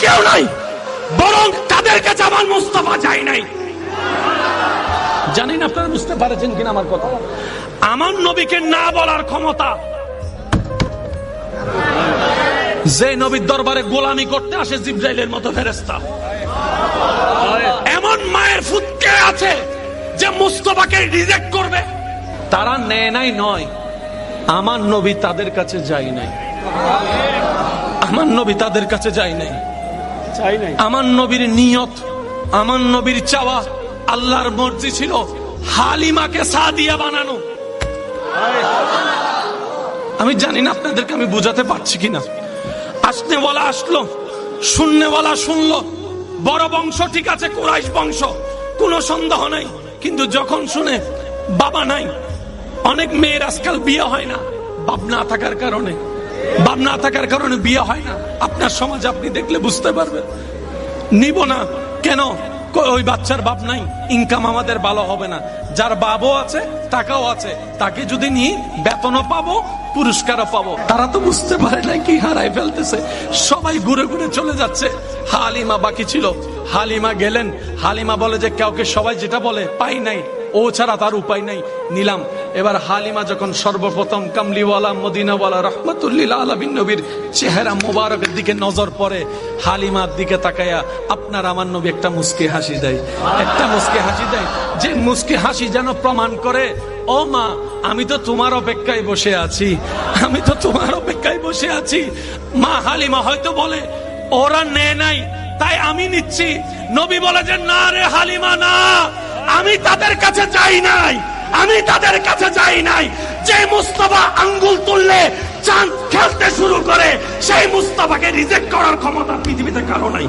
কেউ নাই। বরং তাদের কাছে আমার মুস্তফা যায় নাই। জানি না আপনারা বুঝতে পারছেন কিনা আমার কথা? আমার নবীকে না বলার ক্ষমতা। যে নবীর দরবারে গোলামি করতে আসে জিব্রাইলের মতো ফেরেস্তা এমন মায়ের ফুটকে আছে যে মুস্তফাকে রিজেক্ট করবে। তারা নেয় নাই, নয়। আমার নবী তাদের কাছে যাই নাই। আমার নবী তাদের কাছে চাই নাই। আমার নবীর নিয়ত, আমার নবীর চাওয়া আল্লাহর মর্জি ছিল হালিমাকে সাদিয়া বানানো। আমি জানি না আপনাদেরকে আমি বুঝাতে পারছি কিনা। বলা আসলো, শূন্য বলা শুনলো। বড় বংশ ঠিক আছে, কুরাইশ বংশ, কোনো সন্দেহ নাই। কিন্তু যখন শুনে বাবা নাই, অনেক মেয়ের আজকাল বিয়ে হয় না, বাপ না থাকার কারণে বাপ না থাকার কারণে বিয়ে হয় না। আপনার সমাজ আপনি দেখলে বুঝতে পারবেন। নিব না। কেন? ওই বাচ্চার বাপ নাই। ইনকাম আমাদের ভালো হবে না। যার বাবও আছে, টাকাও আছে। তাকে যদি নিই বেতনও পাবো, পুরস্কারও পাবো। তারা তো বুঝতে পারে না কি হারাই ফেলতেছে। সবাই ঘুরে ঘুরে চলে যাচ্ছে। হালিমা বাকি ছিল। হালিমা গেলেন। হালিমা বলে যে, কাউকে সবাই যেটা বলে, পাই নাই। ও ছাড়া তার উপায় নাই। নিলাম। এবার হালিমা যখন সর্বপ্রথম কামলিওয়ালা, মদিনাওয়ালা, রহমতুল্লিল আলমিন নবীর চেহারা মোবারকের দিকে নজর পড়ে, হালিমার দিকে তাকায়া, আপনার আমার নবী একটা মুস্কি হাসি দেয়। একটা মুস্কি হাসি দেয়। যে মুস্কি হাসি যেন প্রমাণ করে, ও মা, আমি তো তোমার অপেক্ষায় বসে আছি। আমি তো তোমার অপেক্ষায় বসে আছি। মা হালিমা হয়তো বলে, ওরা নেয় নাই তাই আমি নিচ্ছি। নবী বলে যে, না রে হালিমা, না। আমি তাদের কাছে যাই নাই। আমি তাদের কাছে যাই নাই। যে মুস্তফা আঙ্গুল তুললে চাঁদ খেলতে শুরু করে, সেই মুস্তফাকে রিজেক্ট করার ক্ষমতা পৃথিবীতে কারও নাই।